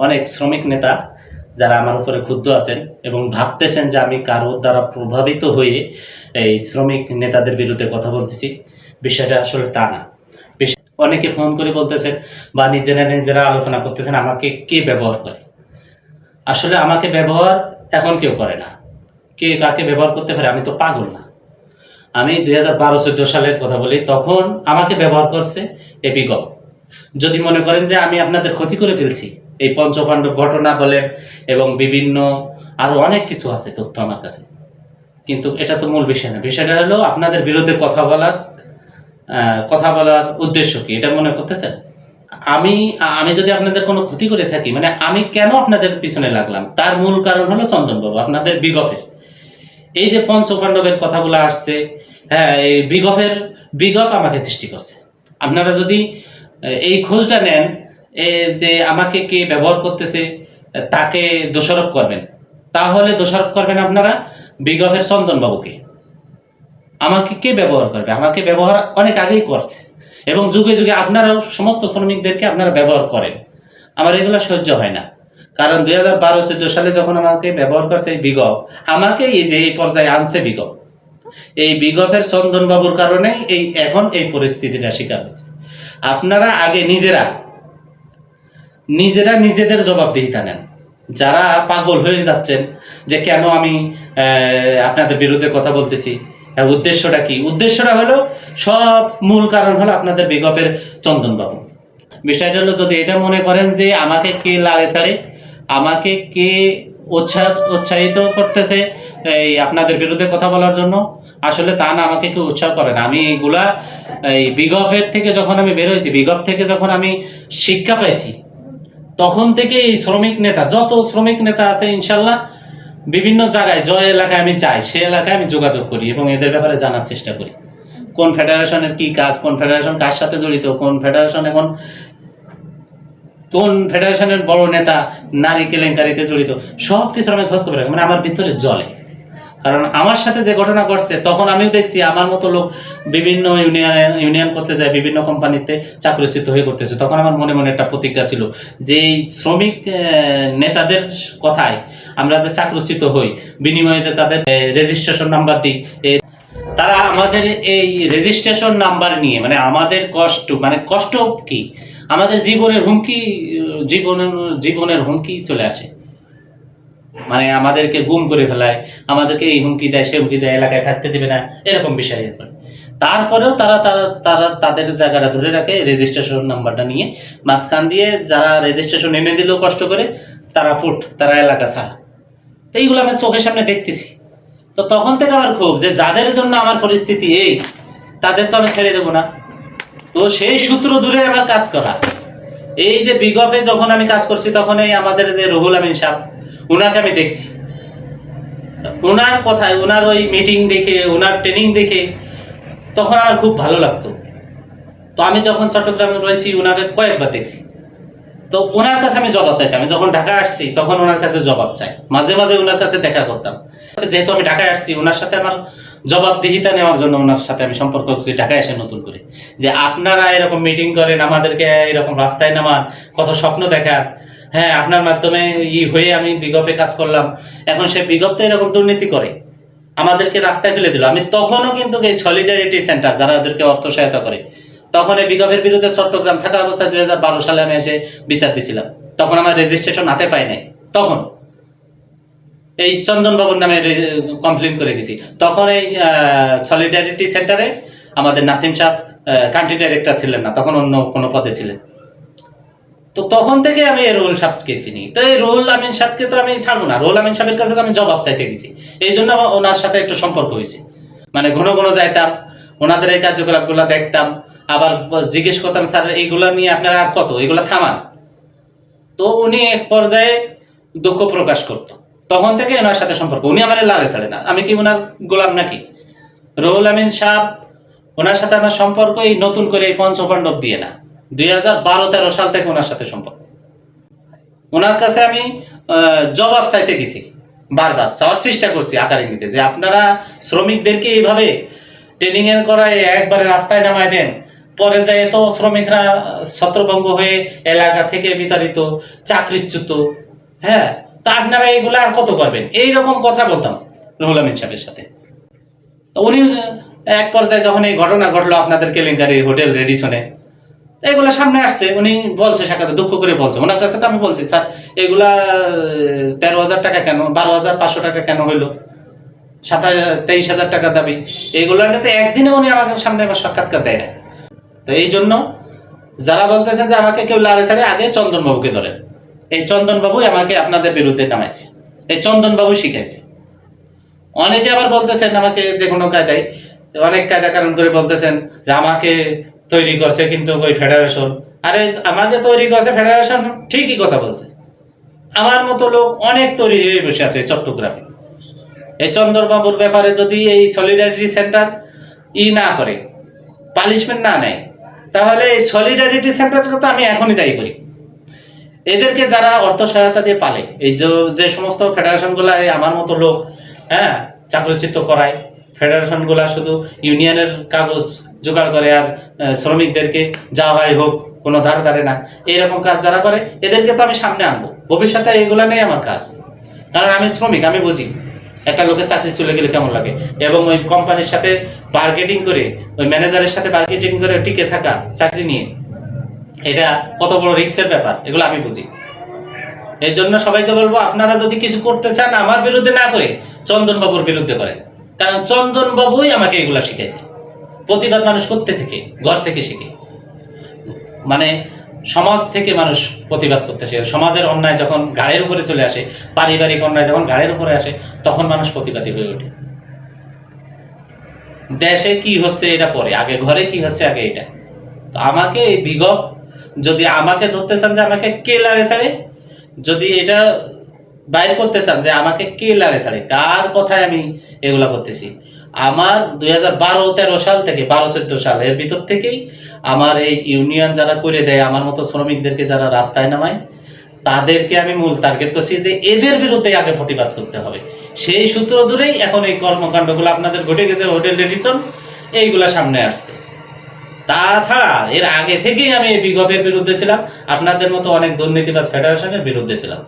অনেক শ্রমিক নেতা যারা আমার উপরে ক্ষুব্ধ আছেন এবং ভাবতেছেন যে আমি কারোর দ্বারা প্রভাবিত হয়ে এই শ্রমিক নেতাদের বিরুদ্ধে কথা বলতেছি। বিষয়টা আসলে তা না। অনেকে ফোন করে বলতেছেন বা নিজেরা নিজেরা আলোচনা করতেছেন, আমাকে কে ব্যবহার করে? আসলে আমাকে ব্যবহার এখন কেউ করে না। কে কাকে ব্যবহার করতে পারে আমি তো পাগল না। আমি দুই হাজার বারো চোদ্দ সালের কথা বলি, তখন আমাকে ব্যবহার করছে এপিগপ যদি মনে করেন যে আমি আপনাদের ক্ষতি করে ফেলছি এই পঞ্চপাণ্ডব ঘটনা বলেন এবং বিভিন্ন আরও অনেক কিছু আছে তথ্য আমার কাছে। কিন্তু এটা তো মূল বিষয় না। বিষয়টা হলো আপনাদের বিরুদ্ধে কথা বলার কথা বলার উদ্দেশ্য কি? এটা মনে করতেছেন? আমি আমি যদি আপনাদের কোনো ক্ষতি করে থাকি মানে আমি কেন আপনাদের পিছনে লাগলাম? তার মূল কারণ হলো চন্দনবাবু, আপনাদের বিগপের। এই যে পঞ্চপাণ্ডবের কথাগুলো আসছে হ্যাঁ এই বিগপের, বিগপ আমাকে সৃষ্টি করছে। আপনারা যদি এই খোঁজটা নেন যে আমাকে কে ব্যবহার করতেছে, তাকে দোষারোপ করবেন। তাহলে দোষারোপ করবেন আপনারা বিগপের চন্দনবাবুকে। আমাকে কে ব্যবহার করবে? আমাকে ব্যবহার অনেক আগেই করছে। এবং যুগে যুগে আপনারাও সমস্ত শ্রমিকদেরকে আপনারা ব্যবহার করেন। আমার এগুলো সহ্য হয় না। কারণ দুই হাজার বারো, চোদ্দ সালে যখন আমাকে ব্যবহার করছে এই বিগপ আমাকে এই যে এই পর্যায়ে আনছে বিগপ এই বিগপের চন্দন বাবুর কারণে এই এখন এই পরিস্থিতিটা শিকার হয়েছে। আপনারা আগে নিজেরা নিজেরা নিজেদের জবাবদিহিতা নেন। যারা পাগল হয়ে যাচ্ছেন যে কেন আমি আপনাদের বিরুদ্ধে কথা বলতেছি উদ্দেশ্যটা কি? উদ্দেশ্যটা হলো, সব মূল কারণ হলো আপনাদের বিগপের চন্দন বাবু বিষয়টা হলো, যদি এটা মনে করেন যে আমাকে কে লাগে ছাড়ে আমাকে কে উৎসাহ উৎসাহিত করতেছে এই আপনাদের বিরুদ্ধে কথা বলার জন্য, আসলে তা না, আমাকে কেউ উৎসাহ করে না। আমি এইগুলা, এই বিগপের থেকে যখন আমি বের হয়েছি, বিগপ থেকে যখন আমি শিক্ষা পাইছি তখন থেকে এই শ্রমিক নেতা, যত শ্রমিক নেতা আছে ইনশাল্লাহ, বিভিন্ন জায়গায়, যে এলাকায় আমি চাই সে এলাকায় আমি যোগাযোগ করি এবং এদের ব্যাপারে জানার চেষ্টা করি কোন ফেডারেশনের কি কাজ, কোন ফেডারেশন কার সাথে জড়িত, কোন ফেডারেশন এখন, কোন ফেডারেশনের বড় নেতা নারী কেলেঙ্কারিতে জড়িত সব কিছু আমি খোঁজ খবর। মানে আমার ভিতরে জলে কারণ আমার সাথে যে ঘটনা ঘটছে, তখন আমিও দেখছি আমার মতো লোক বিভিন্ন ইউনিয়ন ইউনিয়ন করতে যায়, বিভিন্ন কোম্পানিতে চাকরিচ্যুত হয়ে করতেছে তখন আমার মনে মনে একটা প্রতিজ্ঞা ছিল যে এই শ্রমিক নেতাদের কথায় আমরা যে চাকরিচ্যুত হই, বিনিময়ে যে তাদের রেজিস্ট্রেশন নাম্বার দিই তারা আমাদের এই রেজিস্ট্রেশন নাম্বার নিয়ে মানে আমাদের কষ্ট মানে কষ্ট কি? আমাদের জীবনের হুমকি জীবনের জীবনের হুমকি চলে আসে। মানে আমাদেরকে গুম করে ফেলায়, আমাদেরকে এই হুমকি দেয় সে হুমকি দেয়, এলাকায় থাকতে দেবে না, এরকম বিষয় এরপর। তারপরেও তারা তারা তারা তাদের জায়গাটা ধরে রাখে রেজিস্ট্রেশন নাম্বারটা নিয়ে। মাঝখান দিয়ে যারা রেজিস্ট্রেশন এনে দিলেও কষ্ট করে, তারা ফুট, তারা এলাকা ছাড়া। এইগুলো আমি চোখের সামনে দেখতেছি। তো তখন থেকে আমার খুব যে যাদের জন্য আমার পরিস্থিতি এই, তাদের তো আমি ছেড়ে দেবো না। তো সেই সূত্র দূরে আমার কাজ করা। এই যে বিগপে যখন আমি কাজ করছি, তখন এই আমাদের যে রুহুল আমিন সাহেব ওনাকে আমি দেখছি। ওনার কথায় ওনার ওই মিটিং দেখে ওনার ট্রেনিং দেখে তখন আমার খুব ভালো লাগতো। তো আমি যখন চট্টগ্রামে রয়েছি ওনাকে কয়েকবার দেখছি। তো ওনার কাছে আমি জবাব চাইছি। আমি যখন ঢাকা আসছি, তখন ওনার কাছে জবাব চাই। মাঝে মাঝে ওনার কাছে দেখা করতাম। যেহেতু আমি ঢাকায় আসছি ওনার সাথে আমার জবাবদিহিতা নেওয়ার জন্য ওনার সাথে আমি সম্পর্ক করছি, ঢাকায় এসে নতুন করে। যে আপনারা এরকম মিটিং করেন, আমাদেরকে এরকম রাস্তায় নামান, কত স্বপ্ন দেখান হ্যাঁ আপনার মাধ্যমে ই হয়ে আমি বিগপে কাজ করলাম। এখন সে বিগপ তো এরকম দুর্নীতি করে। আমাদেরকে রাস্তায় ফেলে দিল। আমি তখনও কিন্তু এই সলিডারিটি সেন্টার যারা ওদেরকে অর্থ সহায়তা করে, তখন এই বিগপের বিরুদ্ধে চট্টগ্রাম থাকা অবস্থায় দুই বারো সালে আমি এসে বিচার দিছিলাম। তখন আমার রেজিস্ট্রেশন হাতে পাই নাই। তখন এই চন্দন বাবুর নামে কমপ্লেন করে গেছি। তখন এই সলিডারিটি সেন্টারে আমাদের নাসিম সাহেব কান্ট্রি ডাইরেক্টর ছিলেন না। তখন অন্য কোনো পদে ছিলেন। তো তখন থেকে আমি রোল সাহেবকে চিনি। তো এই রোল আমিন সাহেবকে তো আমি ছাড়বো না। রোল আমিন সাহেবের কাছে আমি জবাব চাইতে গেছি। এই জন্য ওনার সাথে একটু সম্পর্ক হয়েছে। মানে ঘন ঘন যাইতাম, ওনাদের এই কার্যকলাপগুলো দেখতাম, আবার জিজ্ঞেস করতাম, স্যার, এইগুলা নিয়ে আপনারা আর কত? এগুলা থামান? তো উনি এক পর্যায়ে দুঃখ প্রকাশ করতো। তখন থেকে ওনার সাথে সম্পর্ক। উনি আমার লাগে ছাড়ে না। আমি কি ওনার গোলাম নাকি? রহুল আমিন সাহেব ওনার সাথে আমার সম্পর্ক এই নতুন করে এই পঞ্চপাণ্ডব দিয়ে না। দুই হাজার বারো, তেরো সাল থেকে ওনার সাথে সম্পর্ক। ওনার কাছে আমি জবাব চাইতে গেছি, বারবার চাওয়ার চেষ্টা করছি আকার ইঙ্গিতে যে আপনারা শ্রমিকদেরকে এইভাবে ট্রেনিং এর করায় একবারে রাস্তায় নামায় দেন, পরে যায় তো শ্রমিকরা ছত্রভঙ্গ হয়ে এলাকা থেকে বিতাড়িত, চাকরিচ্যুত হ্যাঁ তা আপনারা এগুলো আর কত করবেন? এইরকম কথা বলতাম রুহুল আমিন সাহেবের সাথে। উনি এক পর্যায়ে যখন এই ঘটনা ঘটলো আপনাদের কেলেঙ্কারি হোটেল রেডিসনে এগুলা সামনে আসছে, উনি বলছে সাক্ষাতে, দুঃখ করে বলছে। ওনার কাছে তো আমি বলছি, স্যার, এগুলা তেরো হাজার টাকা কেন? বারো হাজার পাঁচশো টাকা কেন হইল? সাত হাজার তেইশ হাজার টাকা দাবি। এগুলো তো একদিনে উনি আমাকে সামনে আবার সাক্ষাৎকার দেয় না তো এই জন্য যারা বলতেছেন যে আমাকে কেউ লাড়ে ছাড়ে, আগে চন্দনবাবুকে ধরেন। এই চন্দনবাবুই আমাকে আপনাদের বিরুদ্ধে নামাইছে। এই চন্দনবাবু শিখাইছে। অনেকে আবার বলতেছেন আমাকে যে কোনো কায়দায়, অনেক কায়দা কারণ করে বলতেছেন যে আমাকে তৈরি করছে কিন্তু ওই ফেডারেশন আরে আমাকে তৈরি করছে ফেডারেশন ঠিকই কথা বলছে। আমার মতো লোক অনেক তৈরি হয়ে বসে আছে চট্টগ্রামে। এই চন্দরবাবুর ব্যাপারে যদি এই সলিডারিটি সেন্টার ই না করে পানিশমেন্ট না নেয়, তাহলে এই সলিডারিটি সেন্টারটা তো আমি এখনই দায়ী করি। এদেরকে যারা অর্থ সহায়তা দিয়ে পালে, এই যে সমস্ত ফেডারেশনগুলা আমার মতো লোক হ্যাঁ চাকরিচ্যুত করায় ফেডারেশনগুলা শুধু ইউনিয়নের কাগজ জোগাড় করে আর শ্রমিকদেরকে যা হয় হোক, কোনো ধার ধারে না। এইরকম কাজ যারা করে, এদেরকে তো আমি সামনে আনব। ভবিষ্যতে এগুলা নেই আমার কাজ। কারণ আমি শ্রমিক, আমি বুঝি একটা লোকের চাকরি চলে গেলে কেমন লাগে। এবং ওই কোম্পানির সাথে মার্কেটিং করে, ওই ম্যানেজারের সাথে বার্গেটিং করে টিকে থাকা, চাকরি নিয়ে, এটা কত বড় রিক্সের ব্যাপার, এগুলো আমি বুঝি। এর জন্য সবাইকে বলব, আপনারা যদি কিছু করতে চান আমার বিরুদ্ধে না করে চন্দন বাবুর বিরুদ্ধে করেন। কারণ চন্দন বাবুই আমাকে এগুলা শিখাইছে। প্রতিবাদ মানুষ করতে থেকে, ঘর থেকে শিখে। মানে সমাজ থেকে মানুষ প্রতিবাদ করতে শিখে। সমাজের অন্যায় যখন গাড়ির উপরে চলে আসে, পারিবারিক অন্যায় যখন গাড়ির উপরে আসে, তখন মানুষ প্রতিবাদী হয়ে ওঠে। দেশে কি হচ্ছে এটা পরে, আগে ঘরে কি হচ্ছে, আগে এটা। তো আমাকে এই বিগত, যদি আমাকে ধরতে চান যে আমাকে কে লারে ছাড়ে, যদি এটা বাইর করতে চান যে আমাকে কে লারে ছাড়ে, কার কথায় আমি এগুলা করতেছি? আমার দুই হাজার বারো, তেরো সাল থেকে, বারো, চোদ্দ সাল, এর ভিতর থেকেই আমার এই ইউনিয়ন যারা করে দেয়, আমার মতো শ্রমিকদেরকে যারা রাস্তায় নামায়, তাদেরকে আমি মূল টার্গেট করছি যে এদের বিরুদ্ধে আগে প্রতিবাদ করতে হবে। সেই সূত্র ধরেই এখন এই কর্মকাণ্ডগুলো আপনাদের ঘটে গেছে, হোটেল রেডিসন এইগুলা সামনে আসছে। তাছাড়া এর আগে থেকেই আমি এই বিগতের বিরুদ্ধে ছিলাম, আপনাদের মতো অনেক দুর্নীতিবাজ ফেডারেশনের বিরুদ্ধে ছিলাম।